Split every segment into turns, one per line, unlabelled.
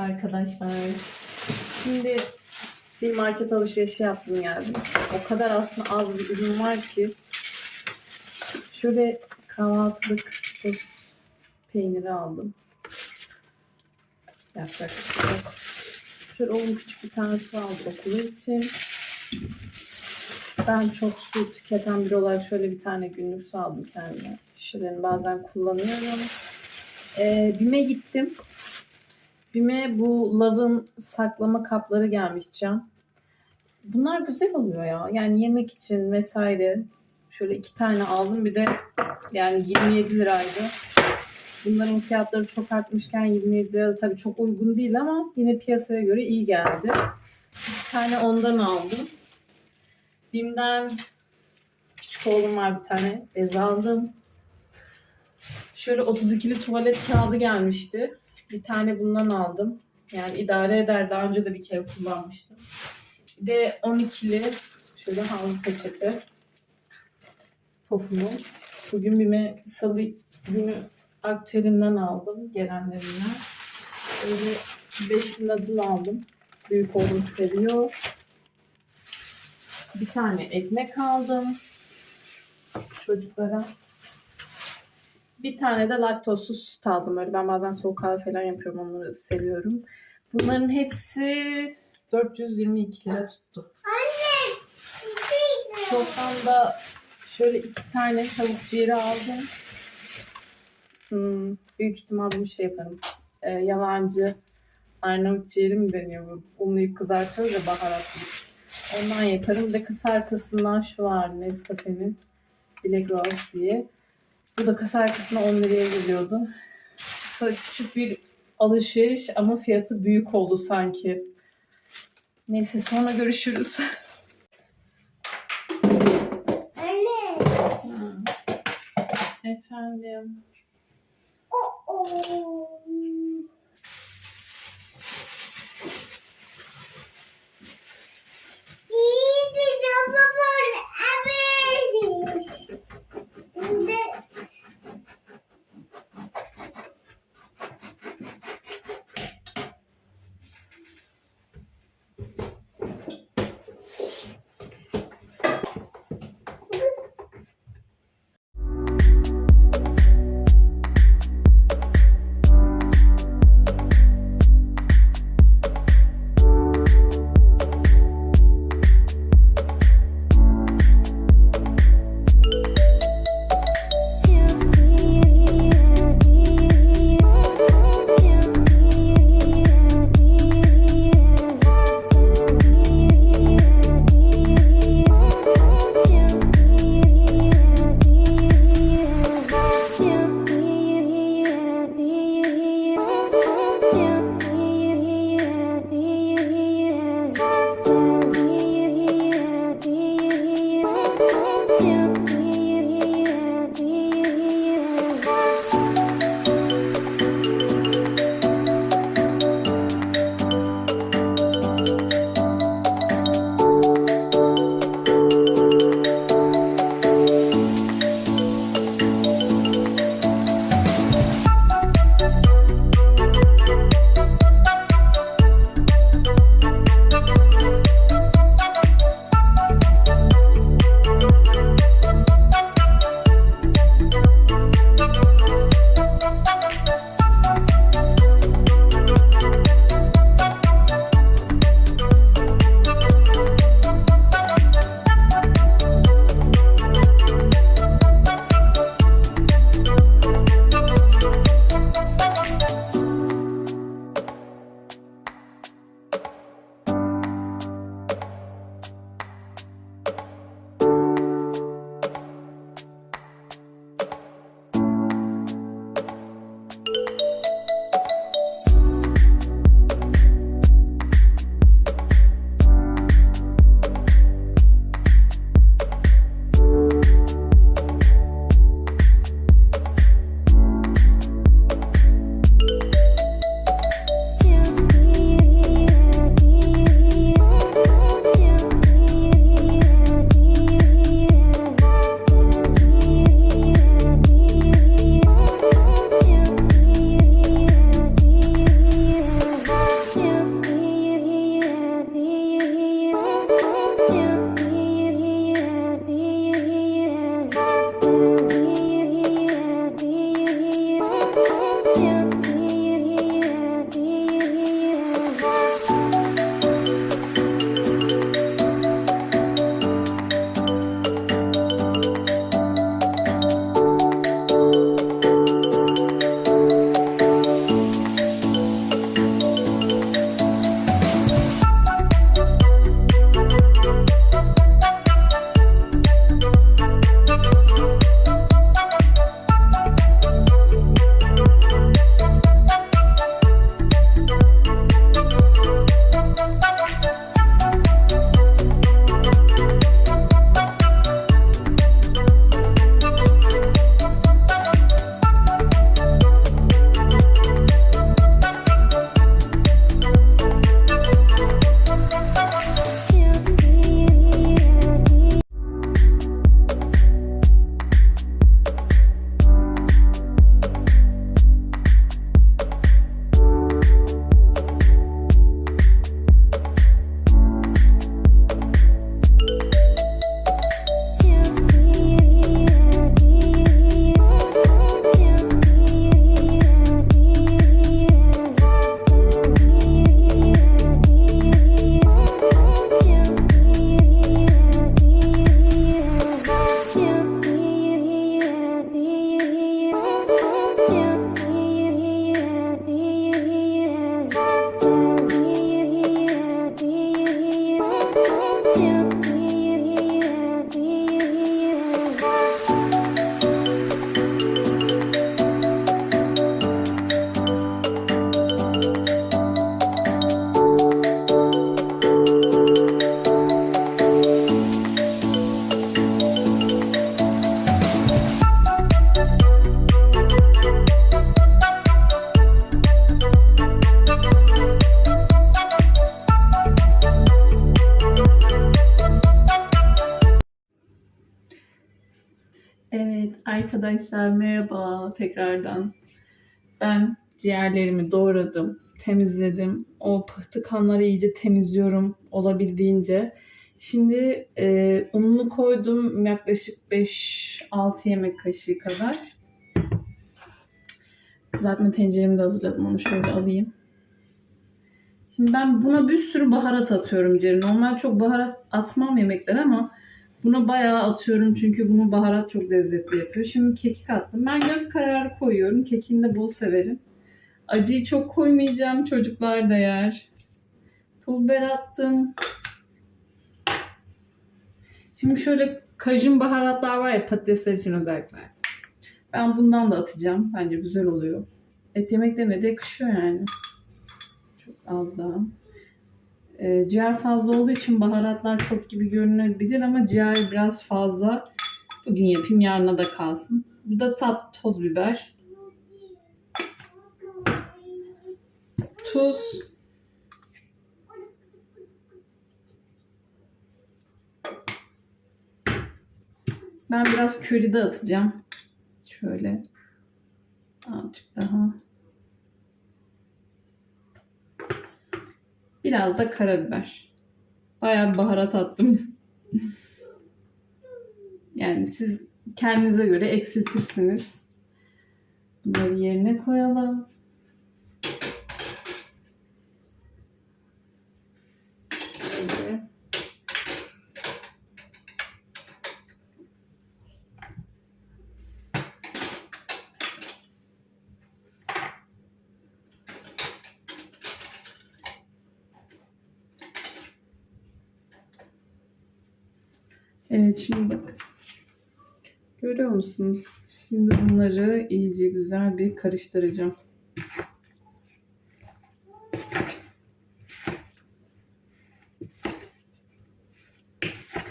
arkadaşlar. Şimdi bir market alışverişi yaptım geldim. O kadar aslında az bir ürün var ki. Şöyle kahvaltılık tost peyniri aldım. Yapacak şey yok. Şöyle oğlum küçük bir tanesi aldı okulu için. Ben çok su tüketen biri olarak şöyle bir tane günlük su aldım kendime. Şişelerini bazen kullanıyorum. Ee, BİM'e gittim. BİM'e bu lavın saklama kapları gelmiş cam. Bunlar güzel oluyor ya. Yani yemek için vesaire. Şöyle iki tane aldım. Bir de yani 27 liraydı. Bunların fiyatları çok artmışken 27 lira tabii çok uygun değil ama yine piyasaya göre iyi geldi. Bir tane ondan aldım. BİM'den küçük oğlum var bir tane. Bez aldım. Şöyle 32'li tuvalet kağıdı gelmişti. Bir tane bundan aldım. Yani idare eder. Daha önce de bir kere kullanmıştım. Bir de 12'li şöyle havlu peçete. Pofumu. Bugün bir salı günü aktüelinden aldım. Gelenlerinden. Böyle beşli nadıl aldım. Büyük oğlum seviyor. Bir tane ekmek aldım. Çocuklara. Bir tane de laktozsuz süt aldım. Öyle ben bazen soğuk kahve falan yapıyorum. Onları seviyorum. Bunların hepsi 422 lira tuttu. Şoftan da şöyle iki tane tavuk ciğeri aldım. Hmm, büyük ihtimal bunu şey yaparım. Ee, yalancı Arnavut ciğeri mi deniyor bu? Unlayıp kızartıyoruz ya baharatlı. Ondan yaparım. Bir de kısa arkasından şu var Nescafe'nin Black Rose diye. Bu da kasa arkasına 10 liraya geliyordu. Kısa küçük bir alışveriş ama fiyatı büyük oldu sanki. Neyse sonra görüşürüz.
Anne.
Efendim.
Oh. İyi
tekrardan. Ben ciğerlerimi doğradım, temizledim. O pıhtı kanları iyice temizliyorum olabildiğince. Şimdi e, ununu koydum yaklaşık 5-6 yemek kaşığı kadar. Kızartma tenceremi de hazırladım onu şöyle alayım. Şimdi ben buna bir sürü baharat atıyorum ciğeri. Normal çok baharat atmam yemekler ama Buna bayağı atıyorum çünkü bunu baharat çok lezzetli yapıyor. Şimdi kekik attım. Ben göz kararı koyuyorum. Kekini de bol severim. Acıyı çok koymayacağım. Çocuklar da yer. Pul biber attım. Şimdi şöyle kajun baharatlar var ya patatesler için özellikle. Ben bundan da atacağım. Bence güzel oluyor. Et yemeklerine de yakışıyor yani. Çok az daha. E, ciğer fazla olduğu için baharatlar çok gibi görünebilir ama ciğer biraz fazla. Bugün yapayım yarına da kalsın. Bu da tat toz biber. Tuz. Ben biraz köri de atacağım. Şöyle. Azıcık daha. Biraz da karabiber. Bayağı baharat attım. yani siz kendinize göre eksiltirsiniz. Bunları yerine koyalım. Şöyle. Evet şimdi bakın. Görüyor musunuz? Şimdi bunları iyice güzel bir karıştıracağım.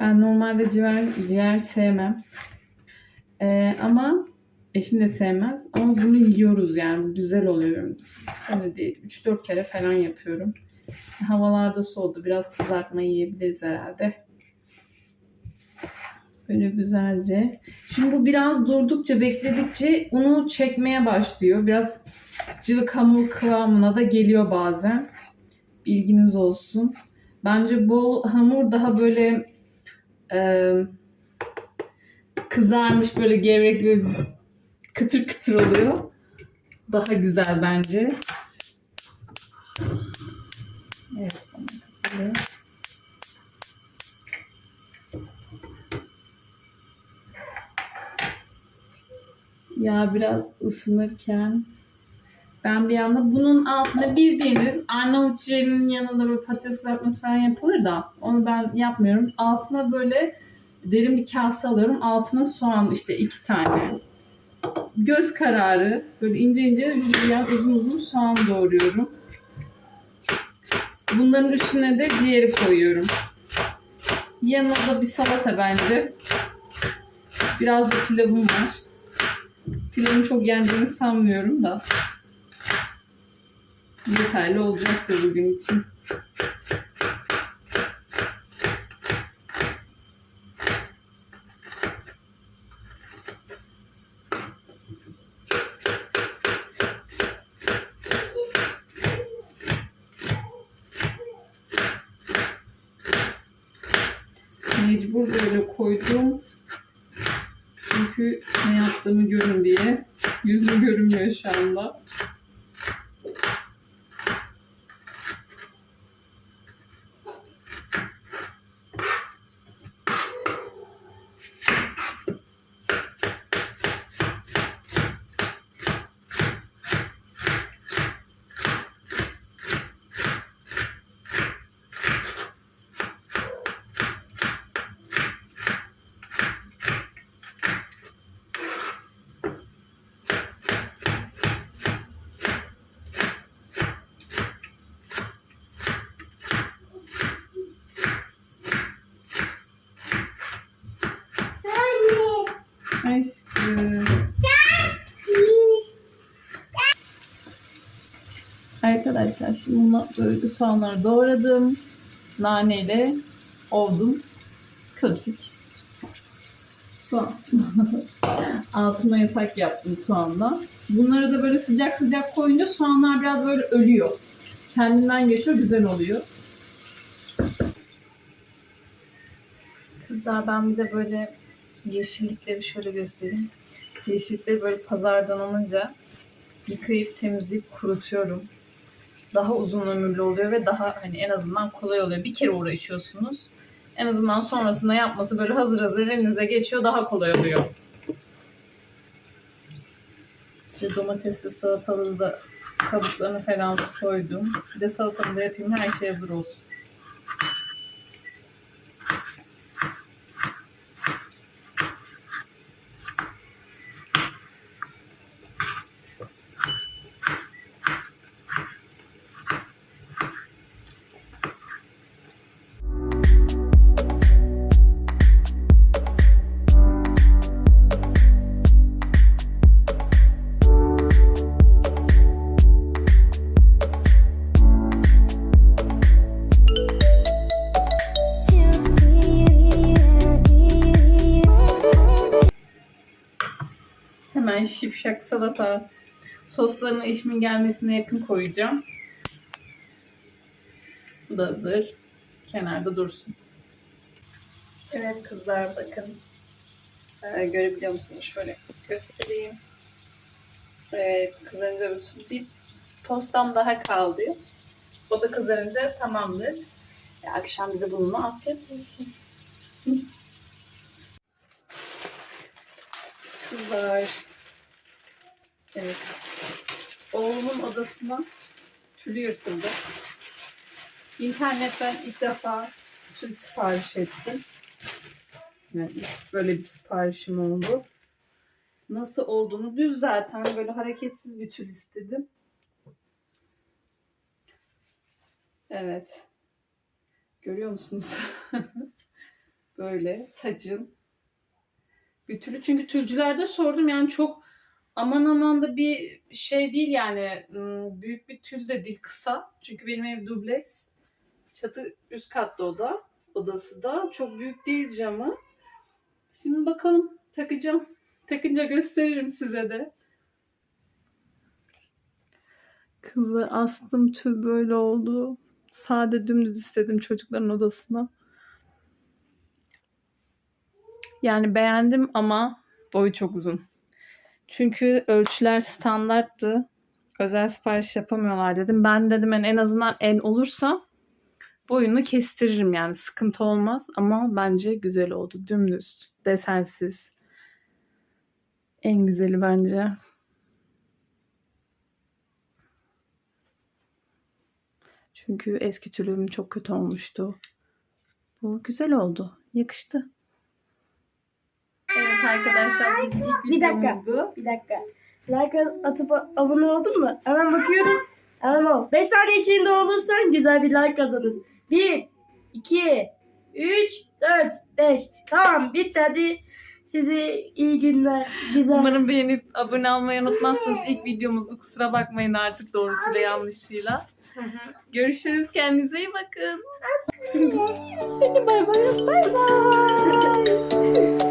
Ben normalde ciğer, ciğer sevmem. Ee, ama eşim de sevmez. Ama bunu yiyoruz yani. Güzel oluyor. Sene değil. 3-4 kere falan yapıyorum. Havalarda soğudu. Biraz kızartma yiyebiliriz herhalde. Böyle güzelce. Şimdi bu biraz durdukça, bekledikçe unu çekmeye başlıyor. Biraz cıvık hamur kıvamına da geliyor bazen. Bilginiz olsun. Bence bol hamur daha böyle e, kızarmış böyle gevrek kıtır kıtır oluyor. Daha güzel bence. Evet. Böyle. Yağ biraz ısınırken ben bir anda bunun altına bildiğiniz Arnavut ciğerinin yanında böyle patates kızartması falan yapılır da onu ben yapmıyorum. Altına böyle derin bir kase alıyorum. Altına soğan işte iki tane. Göz kararı böyle ince ince jülyen uzun uzun soğan doğruyorum. Bunların üstüne de ciğeri koyuyorum. Yanına da bir salata bence. Biraz da pilavım var. Pilavın çok yendiğini sanmıyorum da. Yeterli olacaktır bugün için. Mecbur böyle koydum. Çünkü ne yaptığımı görün diye. Yüzüm görünmüyor şu anda.
Anne.
Aşkım.
Biz.
Arkadaşlar şimdi bunu böyle soğanları doğradım. Naneyle oldum. Klasik. Soğan. Altıma yatak yaptım soğanla. Bunları da böyle sıcak sıcak koyunca soğanlar biraz böyle ölüyor. Kendinden geçiyor, güzel oluyor. Kızlar ben bir de böyle yeşillikleri şöyle göstereyim. Yeşillikleri böyle pazardan alınca yıkayıp temizleyip kurutuyorum. Daha uzun ömürlü oluyor ve daha hani en azından kolay oluyor. Bir kere uğraşıyorsunuz. En azından sonrasında yapması böyle hazır hazır elinize geçiyor. Daha kolay oluyor. İşte domatesli salatalığı da kabuklarını falan soydum. Bir de salatamı da yapayım. Her şey hazır olsun. Hemen şipşak salata. Soslarını eşimin gelmesine yakın koyacağım. Bu da hazır. Kenarda dursun. Evet kızlar bakın. Ee, görebiliyor musunuz? Şöyle göstereyim. Evet kızarınca. Bir postam daha kaldı. O da kızarınca tamamdır. E, akşam bize bununla afiyet olsun. Kızlar. Evet. Oğlumun odasına tülü yırtıldı. İnternetten ilk defa tül sipariş ettim. Yani böyle bir siparişim oldu. Nasıl olduğunu düz zaten böyle hareketsiz bir tül istedim. Evet. Görüyor musunuz? böyle tacın bir türlü. Çünkü tülcülerde sordum yani çok aman aman da bir şey değil yani Hmm, büyük bir tül de değil kısa. Çünkü benim ev dubleks. Çatı üst katlı oda. Odası da çok büyük değil camı. Şimdi bakalım takacağım. Takınca gösteririm size de. Kızlar astım tül böyle oldu. Sade dümdüz istedim çocukların odasına. Yani beğendim ama boyu çok uzun. Çünkü ölçüler standarttı. Özel sipariş yapamıyorlar dedim. Ben dedim yani en azından en olursa boyunu kestiririm yani sıkıntı olmaz ama bence güzel oldu. Dümdüz, desensiz. En güzeli bence. Çünkü eski tülüm çok kötü olmuştu. Bu güzel oldu. Yakıştı. Evet arkadaşlar ilk
Bir dakika.
videomuzdu.
Bir dakika. Like atıp abone oldun mu? Hemen bakıyoruz. Hemen ol. 5 saniye içinde olursan güzel bir like kazanırız. 1, 2, 3, 4, 5. Tamam bitti hadi. Size iyi günler. Güzel.
Umarım beğenip abone olmayı unutmazsınız. İlk videomuzdu. Kusura bakmayın artık doğrusuyla yanlışıyla. Görüşürüz. Kendinize iyi bakın.
Seni bay bay. Bay bay.